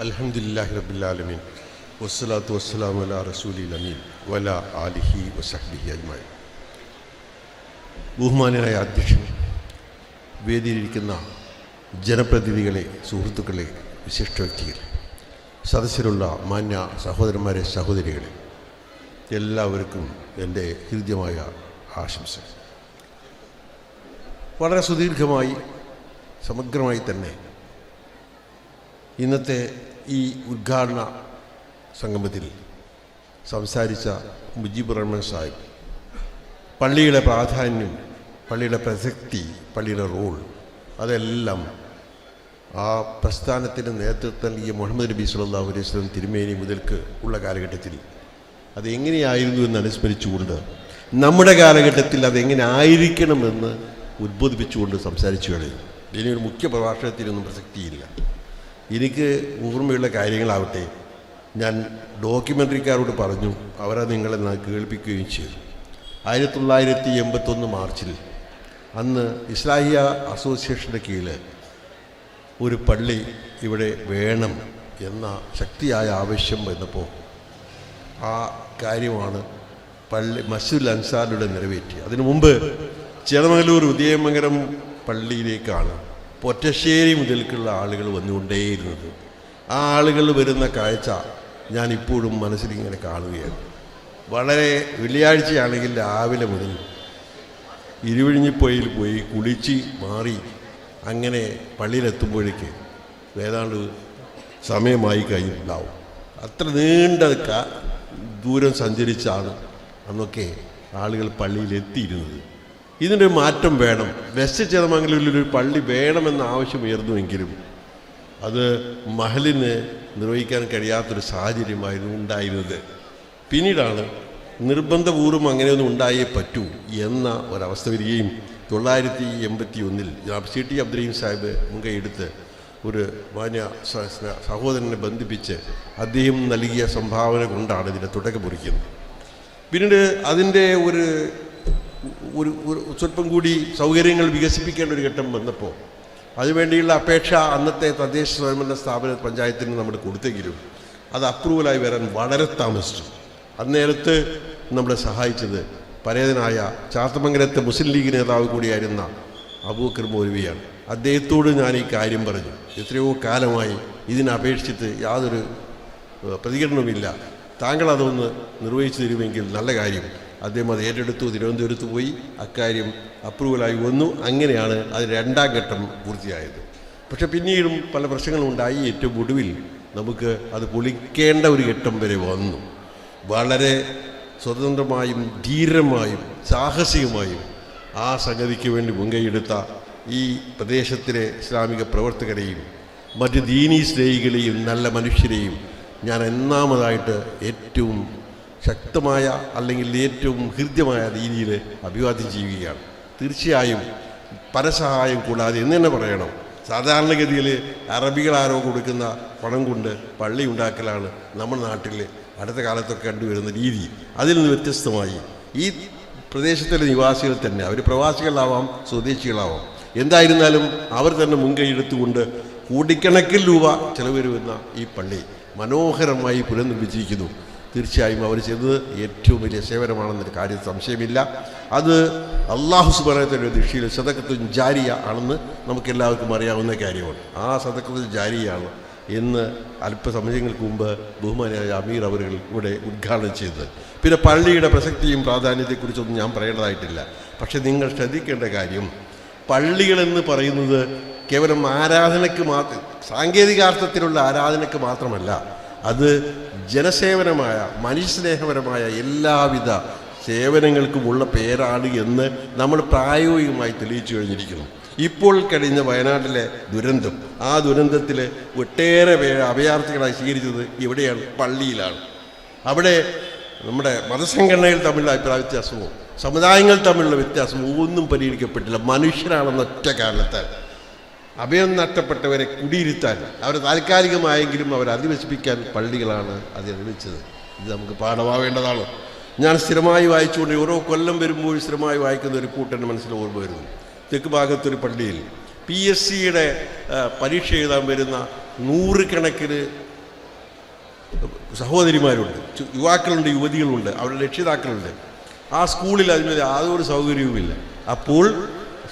അൽഹംദുലില്ലാഹി റബുല്ലാലമീൻ വസ്സലാത്തു വസ്സലാമു അലാ റസൂലി അമീൻ. വല ആലിഹി വസഹ്ബിഹി അജ്മായി ബഹുമാനായ അധ്യക്ഷൻ വേദിയിലിരിക്കുന്ന ജനപ്രതിനിധികളെ സുഹൃത്തുക്കളെ വിശിഷ്ട വ്യക്തികൾ സദസ്സിലുള്ള മാന്യ സഹോദരന്മാരെ സഹോദരികളെ എല്ലാവർക്കും എന്റെ ഹൃദ്യമായ ആശംസ വളരെ സുദീർഘമായി സമഗ്രമായി തന്നെ ഇന്നത്തെ ഈ ഉദ്ഘാടന സംഗമത്തിൽ സംസാരിച്ച മുജീബ് റഹ്മാൻ സാഹിബ്. പള്ളിയുടെ പ്രാധാന്യം പള്ളിയുടെ പ്രസക്തി പള്ളിയുടെ റോൾ അതെല്ലാം ആ പ്രസ്ഥാനത്തിന് നേതൃത്വം നൽകിയ മുഹമ്മദ് നബി സുല്ലാഹു അലൈഹി വസല്ലം തിരുമേനി മുതൽക്ക് ഉള്ള കാലഘട്ടത്തിൽ. അതെങ്ങനെയായിരുന്നു എന്ന് അനുസ്മരിച്ചുകൊണ്ട് നമ്മുടെ കാലഘട്ടത്തിൽ അതെങ്ങനെ ആയിരിക്കണമെന്ന് ഉദ്ബോധിപ്പിച്ചുകൊണ്ട് സംസാരിച്ചു കഴിഞ്ഞു ഇതിനൊരു മുഖ്യ പ്രഭാഷണത്തിനൊന്നും പ്രസക്തിയില്ല. എനിക്ക് ഓർമ്മയുള്ള കാര്യങ്ങളാവട്ടെ. ഞാൻ ഡോക്യുമെന്ററിക്കാരോട് പറഞ്ഞു അവരെ നിങ്ങളെ കേൾപ്പിക്കുകയും ചെയ്തു. ആയിരത്തി തൊള്ളായിരത്തി എൺപത്തൊന്ന് മാർച്ചിൽ അന്ന് ഇസ്ലാഹിയ അസോസിയേഷന്റെ കീഴിൽ ഒരു പള്ളി ഇവിടെ വേണം എന്ന ശക്തിയായ ആവശ്യം വന്നപ്പോൾ ആ കാര്യമാണ് പള്ളി മസ്ജിദുൽ അൻസാറിലൂടെ നിറവേറ്റി അതിനു മുമ്പ് ചേർമംഗലൂർ ഉദയമംഗലം പള്ളിയിലേക്കാണ് പൊറ്റശ്ശേരി മുതൽക്കുള്ള ആളുകൾ വന്നുകൊണ്ടേയിരുന്നത്. ആ ആളുകൾ വരുന്ന കാഴ്ച ഞാനിപ്പോഴും മനസ്സിലിങ്ങനെ കാണുകയാണ്. വളരെ വെള്ളിയാഴ്ചയാണെങ്കിൽ രാവിലെ മുതൽ ഇരുവിഴിഞ്ഞിപ്പൊയിൽ പോയി കുളിച്ച് മാറി അങ്ങനെ പള്ളിയിലെത്തുമ്പോഴേക്ക് ഏതാണ്ട് സമയമായി കഴിഞ്ഞിട്ടുണ്ടാവും. അത്ര നീണ്ട ദൂരം സഞ്ചരിച്ചാണ് അന്നൊക്കെ ആളുകൾ പള്ളിയിൽ എത്തിയിരുന്നത് ഇതിനൊരു മാറ്റം വേണം. വെസ്റ്റ് ഒരു പള്ളി വേണമെന്ന ആവശ്യം ഉയർന്നുവെങ്കിലും അത് മഹലിന് നിർവഹിക്കാൻ കഴിയാത്തൊരു സാഹചര്യമായിരുന്നു ഉണ്ടായിരുന്നത്. പിന്നീടാണ് നിർബന്ധപൂർവം അങ്ങനെയൊന്നും ഉണ്ടായേ പറ്റൂ എന്ന ഒരവസ്ഥ വരികയും തൊള്ളായിരത്തി എൺപത്തി ഒന്നിൽ സി ടി അബ്ദുറീം സാഹിബ് മുൻകൈയെടുത്ത് ഒരു മാന്യ സഹോദരനെ ബന്ധിപ്പിച്ച് അദ്ദേഹം നൽകിയ സംഭാവന കൊണ്ടാണ് ഇതിന്റെ തുടക്കം കുറിക്കുന്നത്. പിന്നീട് അതിന്റെ ഒരു ഒരു സ്വല്പം കൂടി സൗകര്യങ്ങൾ വികസിപ്പിക്കേണ്ട ഒരു ഘട്ടം വന്നപ്പോൾ അതിനുവേണ്ടിയുള്ള അപേക്ഷ അന്നത്തെ തദ്ദേശ സ്വയംഭരണ സ്ഥാപന പഞ്ചായത്തിന് നമ്മൾ കൊടുത്തെങ്കിലും അത് അപ്രൂവലായി വരാൻ വളരെ താമസിച്ചു. അന്നേരത്ത് നമ്മളെ സഹായിച്ചത് പരേതനായ ചാത്തമംഗലത്തെ മുസ്ലിം ലീഗ് നേതാവ് കൂടിയായിരുന്ന അബൂക്കർ മൗലവിയാണ്. അദ്ദേഹത്തോട് ഞാൻ ഈ കാര്യം പറഞ്ഞു. എത്രയോ കാലമായി ഇതിനപേക്ഷിച്ചിട്ട് യാതൊരു പ്രതികരണവുമില്ല. താങ്കൾ അതൊന്ന് നിർവഹിച്ചു തരുമെങ്കിൽ നല്ല കാര്യം. അദ്ദേഹം അത് ഏറ്റെടുത്തു തിരുവനന്തപുരത്ത് പോയി അക്കാര്യം അപ്രൂവലായി വന്നു. അങ്ങനെയാണ് അത് രണ്ടാം ഘട്ടം പൂർത്തിയായത്. പക്ഷെ പിന്നീടും പല പ്രശ്നങ്ങളും ഉണ്ടായി ഏറ്റവും ഒടുവിൽ നമുക്ക് അത് പൊളിക്കേണ്ട ഒരു ഘട്ടം വരെ വന്നു. വളരെ സ്വതന്ത്രമായും ധീരമായും സാഹസികമായും ആ സംഗതിക്ക് വേണ്ടി മുൻകൈയെടുത്ത ഈ പ്രദേശത്തിലെ ഇസ്ലാമിക പ്രവർത്തകരെയും മറ്റ് ദീനീ സ്നേഹികളെയും നല്ല മനുഷ്യരെയും ഞാൻ ഒന്നാമതായിട്ട് ഏറ്റവും ശക്തമായ അല്ലെങ്കിൽ ഏറ്റവും ഹൃദ്യമായ രീതിയിൽ അഭിവാദ്യം ചെയ്യുകയാണ്. തീർച്ചയായും പരസഹായം കൂടാതെ എന്ന് തന്നെ പറയണം. സാധാരണഗതിയിൽ ആരോ കൊടുക്കുന്ന പണം കൊണ്ട് പള്ളി ഉണ്ടാക്കലാണ് നമ്മുടെ നാട്ടിൽ അടുത്ത കാലത്തൊക്കെ കണ്ടുവരുന്ന രീതി. അതിൽ നിന്ന് വ്യത്യസ്തമായി ഈ പ്രദേശത്തിലെ നിവാസികൾ തന്നെ അവർ പ്രവാസികളാവാം സ്വദേശികളാവാം എന്തായിരുന്നാലും അവർ തന്നെ മുൻകൈ എടുത്തുകൊണ്ട് കോടിക്കണക്കിന് രൂപ ചെലവ് ഈ പള്ളി മനോഹരമായി പുനർനിർമ്മിച്ചിരിക്കുന്നു. തീർച്ചയായും അവർ ചെയ്തത് ഏറ്റവും വലിയ സേവനമാണെന്നൊരു കാര്യം സംശയമില്ല. അത് അള്ളാഹു സുബാനത്തിന്റെ ദൃഷ്ടിയിൽ സദക്കത്തും ജാരിയ ആണെന്ന് നമുക്കെല്ലാവർക്കും അറിയാവുന്ന കാര്യമാണ്. ആ സദക്കത്തും ജാരിയാണ് എന്ന് അല്പസമയങ്ങൾക്ക് മുമ്പ് ബഹുമാനിയായ അമീർ അവർ ഇവിടെ ഉദ്ഘാടനം ചെയ്തത്. പിന്നെ പള്ളിയുടെ പ്രസക്തിയും പ്രാധാന്യത്തെക്കുറിച്ചൊന്നും ഞാൻ പറയേണ്ടതായിട്ടില്ല. പക്ഷേ നിങ്ങൾ ശ്രദ്ധിക്കേണ്ട കാര്യം പള്ളികളെന്ന് പറയുന്നത് കേവലം ആരാധനയ്ക്ക് മാത്രം സാങ്കേതികാർത്ഥത്തിലുള്ള ആരാധനയ്ക്ക് മാത്രമല്ല അത് ജനസേവനമായ മനുഷ്യസ്നേഹപരമായ എല്ലാവിധ സേവനങ്ങൾക്കുമുള്ള പേരാണ് എന്ന് നമ്മൾ പ്രായോഗികമായി തെളിയിച്ചു കഴിഞ്ഞിരിക്കുന്നു. ഇപ്പോൾ കഴിഞ്ഞ വയനാട്ടിലെ ദുരന്തം. ആ ദുരന്തത്തിൽ ഒട്ടേറെ പേര് അഭയാർത്ഥികളായി സ്വീകരിച്ചത് ഇവിടെയാണ് പള്ളിയിലാണ്. അവിടെ നമ്മുടെ മതസംഘടനകൾ തമ്മിലുള്ള അഭിപ്രായ വ്യത്യാസമോ? സമുദായങ്ങൾ തമ്മിലുള്ള വ്യത്യാസമോ? ഒന്നും പരിഹരിക്കപ്പെട്ടില്ല മനുഷ്യരാണെന്ന ഒറ്റ കാരണത്താൽ. അഭയം നഷ്ടപ്പെട്ടവരെ കുടിയിരുത്താൻ അവരെ താൽക്കാലികമായെങ്കിലും അവരെ അധിവസിപ്പിക്കാൻ പള്ളികളാണ് അത് നിർമ്മിച്ചത് ഇത് നമുക്ക് പാഠമാവേണ്ടതാണ്. ഞാൻ സ്ഥിരമായി വായിച്ചുകൊണ്ട് ഓരോ കൊല്ലം വരുമ്പോൾ സ്ഥിരമായി വായിക്കുന്ന ഒരു കൂട്ടന്റെ മനസ്സിൽ ഓർമ്മ വരുന്നു. തെക്ക് ഭാഗത്തൊരു പള്ളിയിൽ പി എസ് സിയുടെ പരീക്ഷ എഴുതാൻ വരുന്ന നൂറുകണക്കിന് സഹോദരിമാരുണ്ട്. യുവാക്കളുണ്ട് യുവതികളുണ്ട് അവരുടെ രക്ഷിതാക്കളുണ്ട്. ആ സ്കൂളിൽ അതിന് യാതൊരു സൗകര്യവുമില്ല. അപ്പോൾ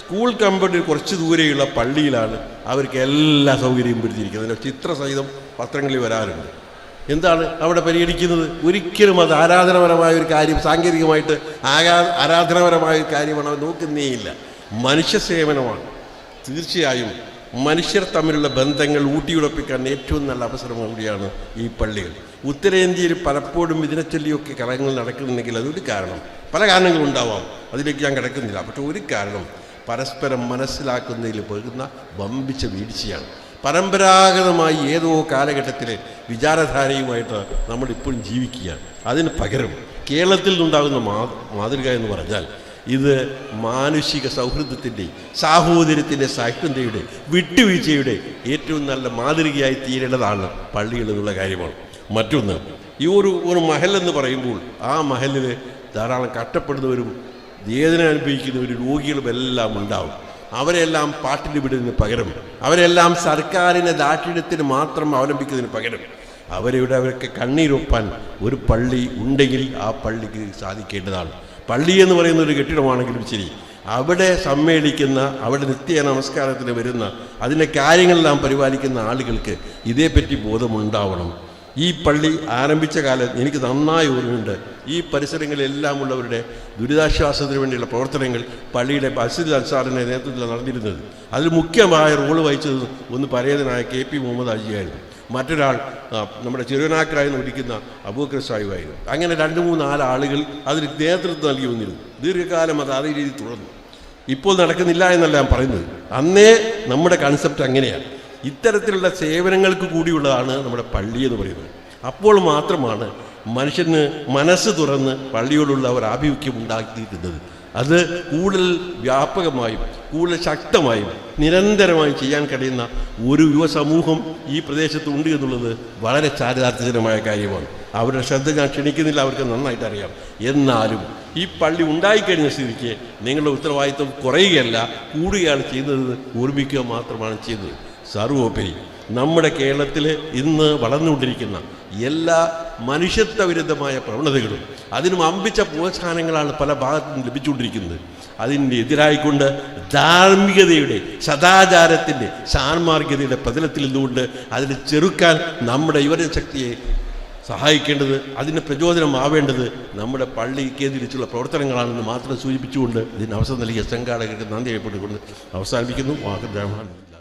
സ്കൂൾ കമ്പനി കുറച്ച് ദൂരെയുള്ള പള്ളിയിലാണ് അവർക്ക് എല്ലാ സൗകര്യവും പിടിച്ചിരിക്കുന്നത്. ചിത്രസഹിതം പത്രങ്ങളിൽ വരാറുണ്ട്. എന്താണ് അവിടെ പരിഗണിക്കുന്നത്? ഒരിക്കലും അത് ആരാധനപരമായ ഒരു കാര്യം സാങ്കേതികമായിട്ട് ആരാ ആരാധനപരമായ ഒരു കാര്യമാണ് അവർ നോക്കുന്നേയില്ല മനുഷ്യ സേവനമാണ്. തീർച്ചയായും മനുഷ്യർ തമ്മിലുള്ള ബന്ധങ്ങൾ ഊട്ടിയുറപ്പിക്കാൻ ഏറ്റവും നല്ല അവസരം കൂടിയാണ് ഈ പള്ളികൾ. ഉത്തരേന്ത്യയിൽ പലപ്പോഴും ഇതിനെ ചൊല്ലിയൊക്കെ നടക്കുന്നുണ്ടെങ്കിൽ അതൊരു കാരണം. പല കാരണങ്ങളുണ്ടാവാം. അതിലേക്ക് ഞാൻ കിടക്കുന്നില്ല. പക്ഷെ ഒരു കാരണം പരസ്പരം മനസ്സിലാക്കുന്നതിൽ പെടുന്ന വമ്പിച്ച വീഴ്ചയാണ്. പരമ്പരാഗതമായി ഏതോ കാലഘട്ടത്തിലെ വിചാരധാരയുമായിട്ട് നമ്മളിപ്പോഴും ജീവിക്കുകയാണ്. അതിന് പകരം കേരളത്തിൽ നിന്നുണ്ടാകുന്ന മാതൃക എന്ന് പറഞ്ഞാൽ ഇത് മാനുഷിക സൗഹൃദത്തിന്റെ സാഹോദര്യത്തിന്റെ സഹിഷ്ണുതയുടെ വിട്ടുവീഴ്ചയുടെ ഏറ്റവും നല്ല മാതൃകയായി തീരേണ്ടതാണ് പള്ളികൾ എന്നുള്ള കാര്യമാണ്. മറ്റൊന്ന് ഈ ഒരു ഒരു മഹൽ എന്ന് പറയുമ്പോൾ ആ മഹലിൽ ധാരാളം കഷ്ടപ്പെടുന്നവരും വേദന അനുഭവിക്കുന്നവരും രോഗികളും എല്ലാം ഉണ്ടാവും. അവരെല്ലാം പാട്ടിന് വിടുന്നതിന് പകരം അവരെല്ലാം സർക്കാരിനെ ദാക്ഷിണ്യത്തിന് മാത്രം അവലംബിക്കുന്നതിന് പകരം അവരുടെ അവർക്ക് കണ്ണീരൊപ്പാൻ ഒരു പള്ളി ഉണ്ടെങ്കിൽ ആ പള്ളിക്ക് സാധിക്കേണ്ടതാണ്. പള്ളി എന്ന് പറയുന്ന ഒരു കെട്ടിടമാണെങ്കിലും ശരി. അവിടെ സമ്മേളിക്കുന്ന അവിടെ നിത്യ നമസ്കാരത്തിന് വരുന്ന അതിന്റെ കാര്യങ്ങളെല്ലാം പരിപാലിക്കുന്ന ആളുകൾക്ക് ഇതേപ്പറ്റി ബോധമുണ്ടാവണം. ഈ പള്ളി ആരംഭിച്ച കാലത്ത് എനിക്ക് നന്നായി ഓർമ്മയുണ്ട്. ഈ പരിസരങ്ങളിലെല്ലാം ഉള്ളവരുടെ ദുരിതാശ്വാസത്തിന് വേണ്ടിയുള്ള പ്രവർത്തനങ്ങൾ പള്ളിയുടെ അസിദ് അൻസാറിന്റെ നേതൃത്വത്തിൽ നടന്നിരുന്നത്. അതിൽ മുഖ്യമായ റോൾ വഹിച്ചത് ഒന്ന് പരേതനായ കെ പി മുഹമ്മദ് അജിയായിരുന്നു മറ്റൊരാൾ നമ്മുടെ ചെറുവനാക്കരായി വിളിക്കുന്ന അബൂക്കർ സാഹിബായിരുന്നു അങ്ങനെ രണ്ട് മൂന്ന് നാല് ആളുകൾ അതിന് നേതൃത്വം നൽകി വന്നിരുന്നു. ദീർഘകാലം അത് അതേ രീതിയിൽ തുടർന്നു. ഇപ്പോൾ നടക്കുന്നില്ല എന്നല്ല ഞാൻ പറയുന്നത്. അന്നേ നമ്മുടെ കൺസെപ്റ്റ് അങ്ങനെയാണ്. ഇത്തരത്തിലുള്ള സേവനങ്ങൾക്ക് കൂടിയുള്ളതാണ് നമ്മുടെ പള്ളി എന്ന് പറയുന്നത്. അപ്പോൾ മാത്രമാണ് മനുഷ്യന് മനസ്സ് തുറന്ന് പള്ളിയോടുള്ള ഒരു ആഭിമുഖ്യം ഉണ്ടാക്കിയിട്ടുള്ളത്. അത് കൂടുതൽ വ്യാപകമായും കൂടുതൽ ശക്തമായും നിരന്തരമായും ചെയ്യാൻ കഴിയുന്ന ഒരു യുവസമൂഹം ഈ പ്രദേശത്തുണ്ട് എന്നുള്ളത് വളരെ ചാരിതാർത്ഥ്യജനമായ കാര്യമാണ്. അവരുടെ ശ്രദ്ധ ഞാൻ ക്ഷണിക്കുന്നില്ല അവർക്ക് നന്നായിട്ട് അറിയാം. എന്നാലും ഈ പള്ളി ഉണ്ടായിക്കഴിഞ്ഞ സ്ഥിതിക്ക് നിങ്ങളുടെ ഉത്തരവാദിത്വം കുറയുകയല്ല കൂടുകയാണ് ചെയ്യുന്നത് ഓർമ്മിക്കുക മാത്രമാണ് ചെയ്യുന്നത്. സർവോപരി നമ്മുടെ കേരളത്തിൽ ഇന്ന് വളർന്നുകൊണ്ടിരിക്കുന്ന എല്ലാ മനുഷ്യത്വ വിരുദ്ധമായ പ്രവണതകളും അതിനും അമ്പിച്ച പ്രോത്സാഹനങ്ങളാണ് പല ഭാഗത്തും ലഭിച്ചുകൊണ്ടിരിക്കുന്നത്. അതിന്റെ എതിരായിക്കൊണ്ട് ധാർമ്മികതയുടെ സദാചാരത്തിന്റെ സാൻമാർഗികതയുടെ പ്രതലത്തിൽ നിന്നുകൊണ്ട് അതിനെ ചെറുക്കാൻ നമ്മുടെ യുവജനശക്തിയെ സഹായിക്കേണ്ടത് അതിന് പ്രചോദനമാവേണ്ടത് നമ്മുടെ പള്ളി കേന്ദ്രീകരിച്ചുള്ള പ്രവർത്തനങ്ങളാണെന്ന് മാത്രം സൂചിപ്പിച്ചുകൊണ്ട് ഇതിന് അവസരം നൽകിയ സംഘാടകർക്ക് നന്ദി ചെയ്യപ്പെട്ടുകൊണ്ട് അവസാനിപ്പിക്കുന്നു. വാഹൻ